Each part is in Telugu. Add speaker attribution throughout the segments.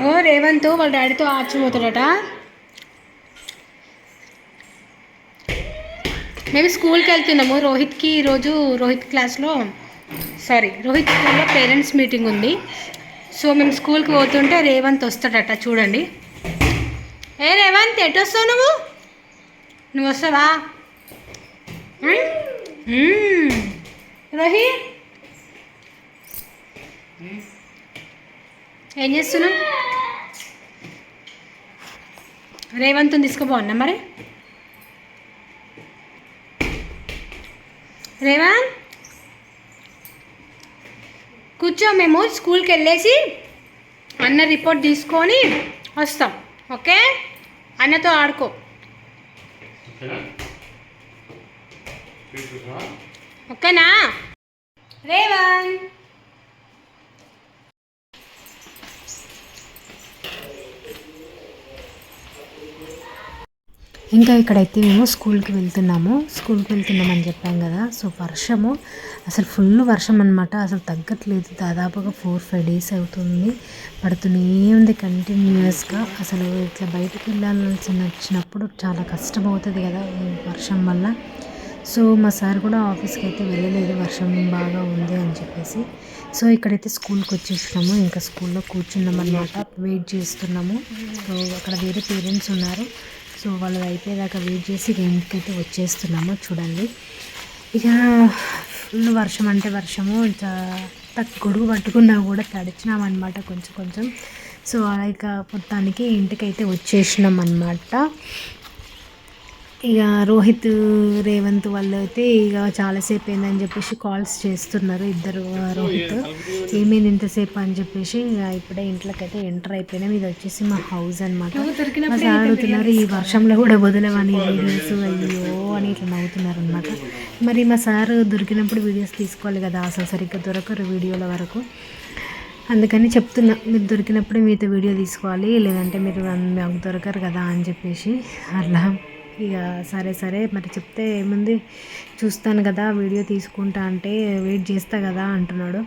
Speaker 1: ఓ రేవంత్ వాళ్ళ డాడీతో ఆర్చిపోతాడట. మేము స్కూల్కి వెళ్తున్నాము. రోహిత్కి ఈరోజు రోహిత్ క్లాస్లో సారీ రోహిత్ స్కూల్లో పేరెంట్స్ మీటింగ్ ఉంది. సో మేము స్కూల్కి పోతుంటే రేవంత్ వస్తాడట చూడండి. ఏ రేవంత్ ఎటు వస్తావు నువ్వు? నువ్వు వస్తావా. రోహిత్? ఏం చేస్తున్నావు? రేవంత్ని తీసుకుపోన్నా మరి. రేవంత్ కూర్చో మేము స్కూల్కి వెళ్ళేసి అన్న రిపోర్ట్ తీసుకొని వస్తాం ఓకే? అన్నతో ఆడుకో.
Speaker 2: ఓకేనా?
Speaker 1: రేవంత్
Speaker 3: ఇంకా ఇక్కడైతే మేము స్కూల్కి వెళ్తున్నాము. స్కూల్కి వెళ్తున్నామని చెప్పాం కదా. సో వర్షము. అసలు ఫుల్ వర్షం అనమాట అసలు తగ్గట్లేదు. దాదాపుగా ఫోర్ ఫైవ్ డేస్ అవుతుంది. పడుతూనే ఉంది కంటిన్యూస్గా అసలు ఇట్లా బయటకు వెళ్ళాల్సిన వచ్చినప్పుడు చాలా కష్టం అవుతుంది కదా ఈ వర్షం వల్ల. సో మా సార్ కూడా ఆఫీస్కి అయితే వెళ్ళలేదు. వర్షం బాగా ఉంది అని చెప్పేసి. సో ఇక్కడైతే స్కూల్కి వచ్చేసినాము. ఇంకా స్కూల్లో కూర్చున్నాం అనమాట వెయిట్ చేస్తున్నాము. సో అక్కడ వేరే పేరెంట్స్ ఉన్నారు. సో వాళ్ళు అయిపోయేదాకా వెయిట్ చేసి ఇంటికైతే వచ్చేస్తున్నాము చూడండి. ఇక ఫుల్ వర్షం అంటే వర్షము ఇంకా గొడుగు పట్టుకున్నా కూడా తడిచినామన్నమాట కొంచెం కొంచెం. సో అలా ఇక మొత్తానికి ఇంటికైతే వచ్చేసినాం అనమాట ఇక రోహిత్ రేవంత్ వాళ్ళు అయితే ఇక చాలాసేపు అయిందని చెప్పేసి కాల్స్ చేస్తున్నారు ఇద్దరు రోహిత్. ఏమైంది ఇంతసేపు అని చెప్పేసి ఇక ఇప్పుడే ఇంట్లోకైతే ఎంటర్ అయిపోయినాం. ఇది వచ్చేసి మా హౌస్ అనమాట మా సార్ అడుగుతున్నారు ఈ వర్షంలో కూడా వదలవని వీడియోస్ అయ్యో అని ఇట్లా నవ్వుతున్నారు అనమాట మరి మా సార్ దొరికినప్పుడు వీడియోస్ తీసుకోవాలి కదా అసలు సరిగ్గా దొరకరు వీడియోల వరకు. అందుకని చెప్తున్నా మీరు దొరికినప్పుడే మీతో వీడియో తీసుకోవాలి లేదంటే మీరు మాకు దొరకరు కదా అని చెప్పేసి అట్లా ఇక సరే సరే మరి చెప్తే ఏముంది? చూస్తాను కదా వీడియో తీసుకుంటా అంటే వెయిట్ చేస్తా కదా అంటున్నాడు.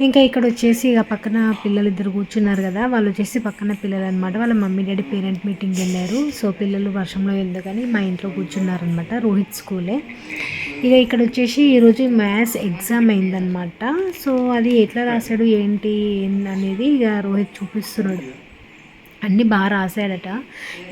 Speaker 3: ఇంకా ఇక్కడ వచ్చేసి ఇక పక్కన పిల్లలు ఇద్దరు కూర్చున్నారు కదా వాళ్ళు వచ్చేసి పక్కన పిల్లలు అనమాట వాళ్ళ మమ్మీ డాడీ పేరెంట్ మీటింగ్ వెళ్ళారు. సో పిల్లలు వర్షంలో ఎందుకని మా ఇంట్లో కూర్చున్నారనమాట రోహిత్ స్కూలే. ఇక ఇక్కడ వచ్చేసి ఈరోజు మ్యాథ్స్ ఎగ్జామ్ అయిందనమాట. సో అది ఎట్లా రాశాడు ఏంటి అనేది ఇక రోహిత్ చూపిస్తున్నాడు. అన్నీ బాగా రాశాడట.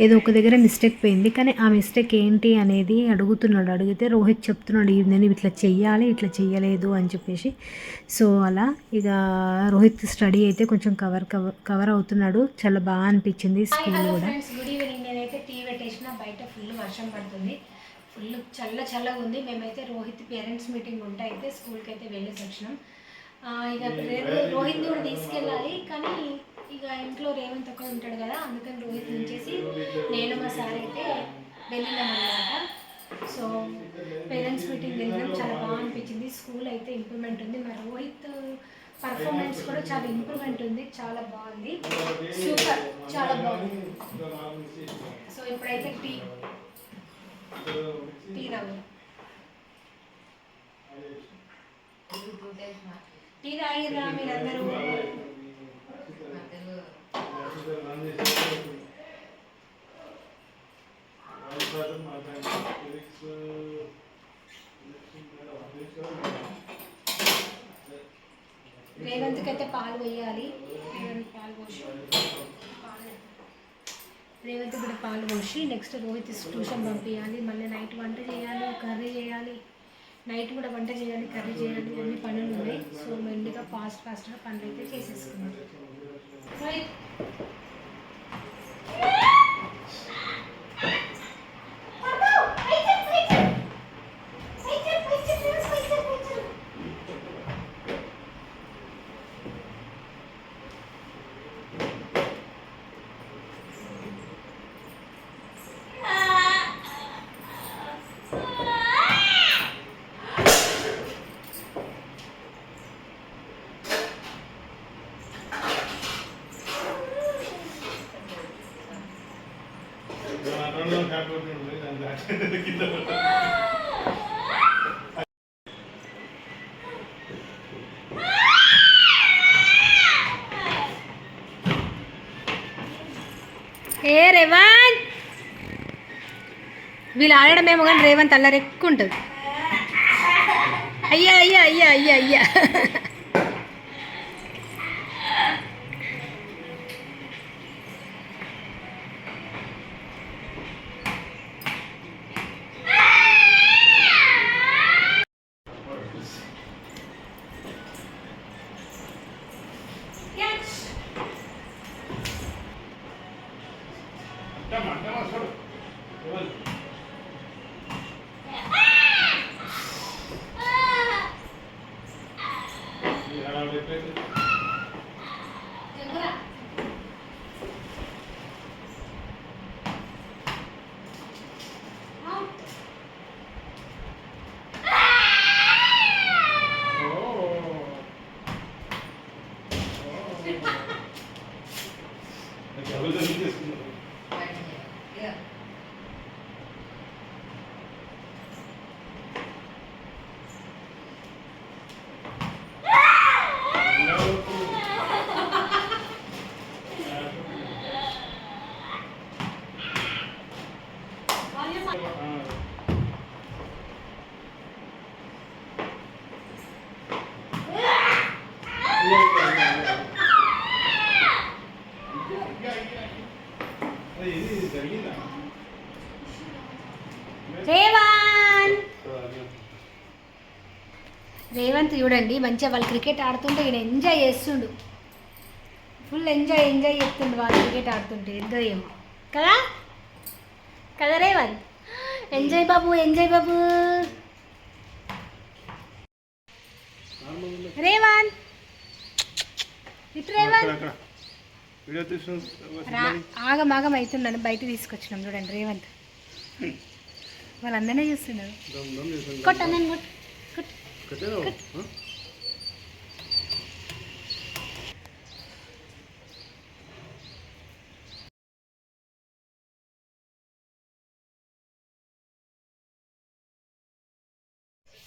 Speaker 3: ఏదో ఒక దగ్గర మిస్టేక్ పోయింది. కానీ ఆ మిస్టేక్ ఏంటి అనేది అడుగుతున్నాడు. అడిగితే రోహిత్ చెప్తున్నాడు "ఇది నేను ఇట్లా చెయ్యాలి ఇట్లా చెయ్యలేదు అని చెప్పేసి. సో అలా ఇక రోహిత్ స్టడీ అయితే కొంచెం కవర్ కవర్ కవర్ అవుతున్నాడు. చాలా బాగా అనిపించింది స్కూల్ కూడా.
Speaker 1: ఫ్రెండ్స్ గుడ్ ఈవినింగ్ నేనైతే టీ పెట్టేసిన. బయట ఫుల్ వర్షం పడుతుంది. ఫుల్ చల్ల చల్లగా ఉంది. మేమైతే రోహిత్ పేరెంట్స్ మీటింగ్ ఉంటే అయితే స్కూల్కి అయితే వెళ్ళేసి వచ్చినాం. ఇక రేపు రోహిత్ కూడా తీసుకెళ్ళాలి కానీ ఇక ఇంట్లో రేవంత్ ఒక్కడ ఉంటాడు కదా అందుకని రోహిత్ నుంచేసి నేను మా సార్ అయితే వెళ్ళినాం సో పేరెంట్స్ మీటింగ్ వెళ్ళడం చాలా బాగా అనిపించింది. స్కూల్ అయితే ఇంప్రూవ్మెంట్ ఉంది. మరి రోహిత్ పర్ఫార్మెన్స్ కూడా చాలా ఇంప్రూవ్మెంట్ ఉంది. చాలా బాగుంది. సూపర్ చాలా బాగుంది. సో ఇప్పుడైతే టీ టీ తాగు టీ తాగిరా మీరందరూ. రేవంత్కి అయితే పాలు వేయాలి పాలు పోసి రేవంత్ కూడా పాలు పోసి నెక్స్ట్ రోహిత్ ట్యూషన్ పంపించాలి మళ్ళీ నైట్ వంట చేయాలి కర్రీ చేయాలి. నైట్ కూడా వంట చేయాలి కర్రీ చేయాలి అన్ని పనులు ఉన్నాయి సో మెండుగా ఫాస్ట్ ఫాస్ట్గా పనులు అయితే చేసేసుకున్నాం. రోహిత్
Speaker 3: ఏ రేవంత్? వీళ్ళు ఆడడం ఏమో కానీ రేవంత్ అల్లరెక్కుంటుంది అయ్యా అయ్యా అయ్యా అయ్యా అయ్యా. 여기서 힘들습니다 రేవంత్ రేవంత్ చూడండి మంచిగా వాళ్ళు క్రికెట్ ఆడుతుంటే ఈయన ఎంజాయ్ చేస్తుండు. ఫుల్ ఎంజాయ్ ఎంజాయ్ చేస్తుండు వాళ్ళు క్రికెట్ ఆడుతుంటే. ఎంతో ఏమో. కదా? కదా రేవంత్ ఎంజాయ్ బాబు ఎంజాయ్ బాబు. రేవంత్ ఇటు రేవంత్
Speaker 2: వీడియో తీసుకుని
Speaker 3: రా ఆగం ఆగం అవుతున్నాను బయట తీసుకొచ్చినాం చూడండి రేవంత్ వాళ్ళందరినీ చూస్తున్నారు. కొట్టు అన్నని కొట్టు. కొట్టు.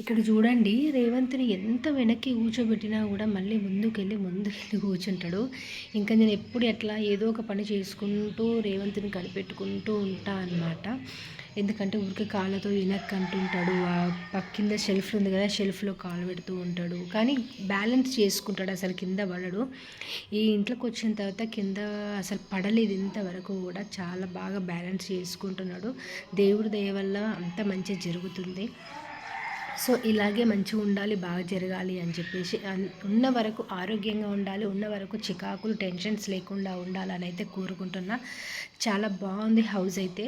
Speaker 3: ఇక్కడ చూడండి రేవంత్ని ఎంత వెనక్కి కూర్చోబెట్టినా కూడా మళ్ళీ ముందుకెళ్ళి ముందుకెళ్ళి కూర్చుంటాడు. ఇంకా నేను ఎప్పుడు ఎట్లా ఏదో ఒక పని చేసుకుంటూ రేవంత్ని కనిపెట్టుకుంటూ ఉంటా అన్నమాట. ఎందుకంటే ఊరికే కాళ్ళతో వెనక్కి అంటుంటాడు. ఆ పక్క కింద షెల్ఫ్ ఉంది కదా షెల్ఫ్లో కాలు పెడుతూ ఉంటాడు. కానీ బ్యాలెన్స్ చేసుకుంటాడు అసలు కింద పడడు. ఈ ఇంట్లోకి వచ్చిన తర్వాత కింద అసలు పడలేదు ఇంతవరకు కూడా. చాలా బాగా బ్యాలెన్స్ చేసుకుంటున్నాడు. దేవుడి దయ వల్ల అంత మంచి జరుగుతుంది. సో ఇలాగే మంచిగా ఉండాలి బాగా జరగాలి అని చెప్పేసి ఉన్న వరకు ఆరోగ్యంగా ఉండాలి ఉన్న వరకు చికాకులు టెన్షన్స్ లేకుండా ఉండాలని అయితే కోరుకుంటున్నా. చాలా బాగుంది హౌస్ అయితే.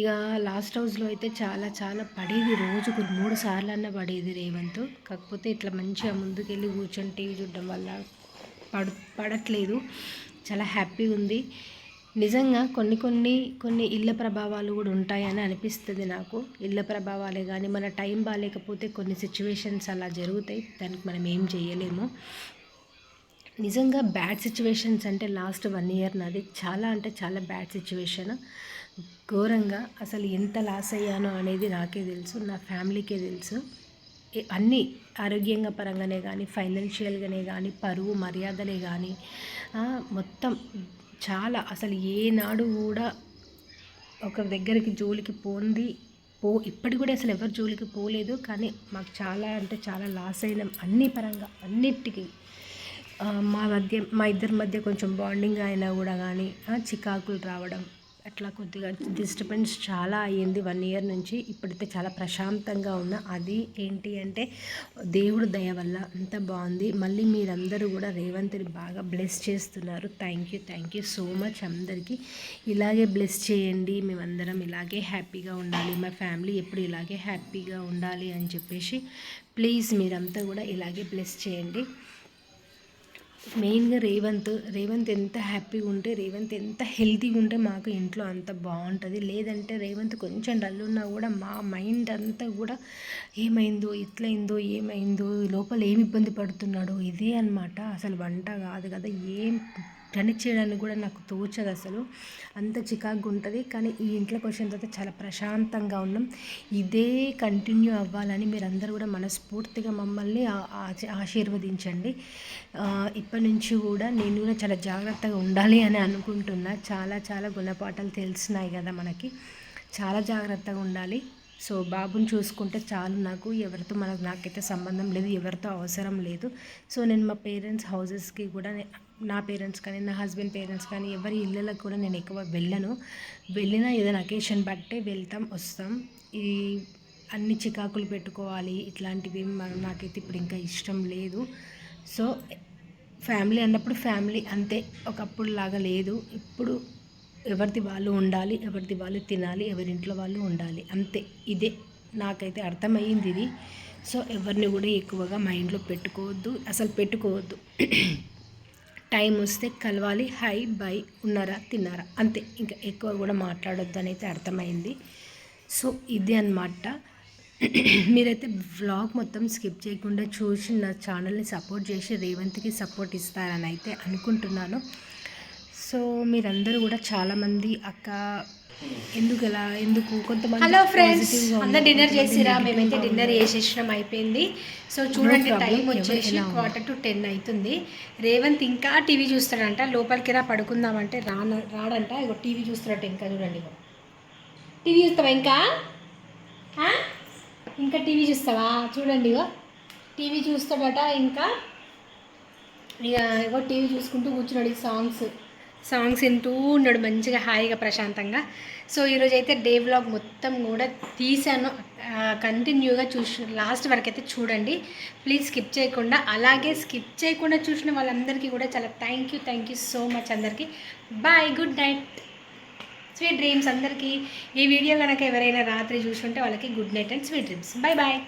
Speaker 3: ఇక లాస్ట్ హౌస్లో అయితే చాలా చాలా పడేది రోజుకు మూడు సార్లు అన్న పడేది రేవంత్. కాకపోతే ఇట్లా మంచిగా ముందుకెళ్ళి కూర్చొని టీవీ చూడడం వల్ల పడు పడట్లేదు. చాలా హ్యాపీగా ఉంది. నిజంగా కొన్ని కొన్ని కొన్ని ఇళ్ళ ప్రభావాలు కూడా ఉంటాయని అనిపిస్తుంది నాకు. ఇళ్ళ ప్రభావాలే కానీ మన టైం బాగాలేకపోతే కొన్ని సిచ్యువేషన్స్ అలా జరుగుతాయి. దానికి మనం ఏం చేయలేము. నిజంగా బ్యాడ్ సిచ్యువేషన్స్ అంటే లాస్ట్ వన్ ఇయర్ నాది. చాలా అంటే చాలా బ్యాడ్ సిచ్యువేషన్. ఘోరంగా అసలు ఎంత లాస్ అయ్యానో అనేది నాకే తెలుసు. నా ఫ్యామిలీకే తెలుసు. అన్నీ ఆరోగ్యంగా పరంగానే కానీ ఫైనాన్షియల్గానే కానీ పరువు మర్యాదలే కానీ మొత్తం చాలా. అసలు ఏనాడు కూడా ఒక దగ్గరికి జోలికి పోంది పో ఇప్పటికి కూడా అసలు ఎవరు జోలికి పోలేదు. కానీ మాకు చాలా అంటే చాలా లాస్ అయినాం అన్ని పరంగా అన్నిటికీ. మా మధ్య మా ఇద్దరి మధ్య కొంచెం బాండింగ్ అయినా కూడా కానీ చికాకులు రావడం అట్లా కొద్దిగా డిస్టర్బెన్స్ చాలా అయ్యింది వన్ ఇయర్ నుంచి. ఇప్పుడైతే చాలా ప్రశాంతంగా ఉన్నా. అది ఏంటి అంటే దేవుడు దయ వల్ల అంత బాగుంది. మళ్ళీ మీరందరూ కూడా రేవంత్ని బాగా బ్లెస్ చేస్తున్నారు. Thank you thank you so much అందరికీ. ఇలాగే బ్లెస్ చేయండి. మేమందరం ఇలాగే హ్యాపీగా ఉండాలి. మా ఫ్యామిలీ ఎప్పుడు ఇలాగే హ్యాపీగా ఉండాలి అని చెప్పేసి ప్లీజ్ మీరంతా కూడా ఇలాగే బ్లెస్ చేయండి. మెయిన్గా రేవంత్ రేవంత్ ఎంత హ్యాపీగా ఉంటే రేవంత్ ఎంత హెల్తీగా ఉంటే మాకు ఇంట్లో అంత బాగుంటుంది. లేదంటే రేవంత్ కొంచెం డల్ ఉన్నా కూడా మా మైండ్ అంతా కూడా ఏమైందో ఎట్లయిందో ఏమైందో లోపల ఏమి ఇబ్బంది పడుతున్నాడో ఇదే అన్నమాట. అసలు వంట కాదు కదా ఏం పని చేయడానికి కూడా నాకు తోచదు అసలు. అంత చికాకుగా ఉంటుంది. కానీ ఈ ఇంట్లోకి వచ్చిన తర్వాత చాలా ప్రశాంతంగా ఉన్నాం. ఇదే కంటిన్యూ అవ్వాలని మీరందరూ కూడా మనస్ఫూర్తిగా మమ్మల్ని ఆశీర్వదించండి. ఇప్పటి నుంచి కూడా నేను కూడా చాలా జాగ్రత్తగా ఉండాలి అని అనుకుంటున్నా. చాలా చాలా గుణపాఠాలు తెలిసినాయి కదా మనకి. చాలా జాగ్రత్తగా ఉండాలి. సో బాబుని చూసుకుంటే చాలు నాకు. ఎవరితో మనకు నాకైతే సంబంధం లేదు. ఎవరితో అవసరం లేదు. సో నేను మా పేరెంట్స్ హౌసెస్కి కూడా నా పేరెంట్స్ కానీ నా హస్బెండ్ పేరెంట్స్ కానీ ఎవరి ఇళ్ళలకు కూడా నేను ఎక్కువ వెళ్ళను. వెళ్ళిన ఏదైనా అకేషన్ బట్టే వెళ్తాం వస్తాం. ఈ అన్ని చికాకులు పెట్టుకోవాలి ఇట్లాంటివి మనం నాకైతే ఇప్పుడు ఇంకా ఇష్టం లేదు. సో ఫ్యామిలీ అన్నప్పుడు ఫ్యామిలీ అంతే ఒకప్పుడు లాగా లేదు. ఇప్పుడు ఎవరిది వాళ్ళు ఉండాలి ఎవరిది వాళ్ళు తినాలి ఎవరింట్లో వాళ్ళు ఉండాలి. అంతే ఇదే నాకైతే అర్థమైంది ఇది. సో ఎవరిని కూడా ఎక్కువగా మైండ్లో పెట్టుకోవద్దు అసలు పెట్టుకోవద్దు. టైం వస్తే కలవాలి. హై బై ఉన్నారా తిన్నారా? అంతే ఇంకా ఎక్కువ కూడా మాట్లాడొద్దు అయితే అర్థమైంది. సో ఇది అన్నమాట. మీరైతే వ్లాగ్ మొత్తం స్కిప్ చేయకుండా చూసి నా ఛానల్ని సపోర్ట్ చేసి రేవంత్కి సపోర్ట్ ఇస్తారని అయితే అనుకుంటున్నాను. సో మీరందరూ కూడా చాలామంది అక్క ఎందుకు? ఎలా ఎందుకు కొంతమంది
Speaker 1: హలో ఫ్రెండ్స్ అందరు డిన్నర్ చేసిరా? మేమైతే డిన్నర్. చేసేసినాం అయిపోయింది. సో చూడండి టైం వచ్చేసి? క్వార్టర్ టు టెన్ అవుతుంది రేవంత్ ఇంకా టీవీ చూస్తాడంట. లోపలికి రా పడుకుందామంటే రాన రాడంట. ఇగో టీవీ చూస్తున్నట్టు ఇంకా చూడండి ఇగో. టీవీ చూస్తావా ఇంకా? ఇంకా టీవీ చూస్తావా? చూడండి ఇగో. టీవీ చూస్తాడట ఇంకా. ఇక ఇగో టీవీ చూసుకుంటూ కూర్చున్నాడు ఈ సాంగ్స్. సాంగ్స్ వింటూ ఉన్నాడు మంచిగా హాయిగా ప్రశాంతంగా. సో ఈరోజు అయితే డే వ్లాగ్ మొత్తం కూడా తీసాను కంటిన్యూగా చూసి లాస్ట్ వరకు అయితే చూడండి. ప్లీజ్ స్కిప్ చేయకుండా అలాగే స్కిప్ చేయకుండా చూసిన వాళ్ళందరికీ కూడా చాలా thank you thank you so much అందరికీ. Bye good night. Sweet dreams అందరికీ. ఈ వీడియో కనుక ఎవరైనా రాత్రి చూసుంటే వాళ్ళకి good night and sweet dreams. Bye bye.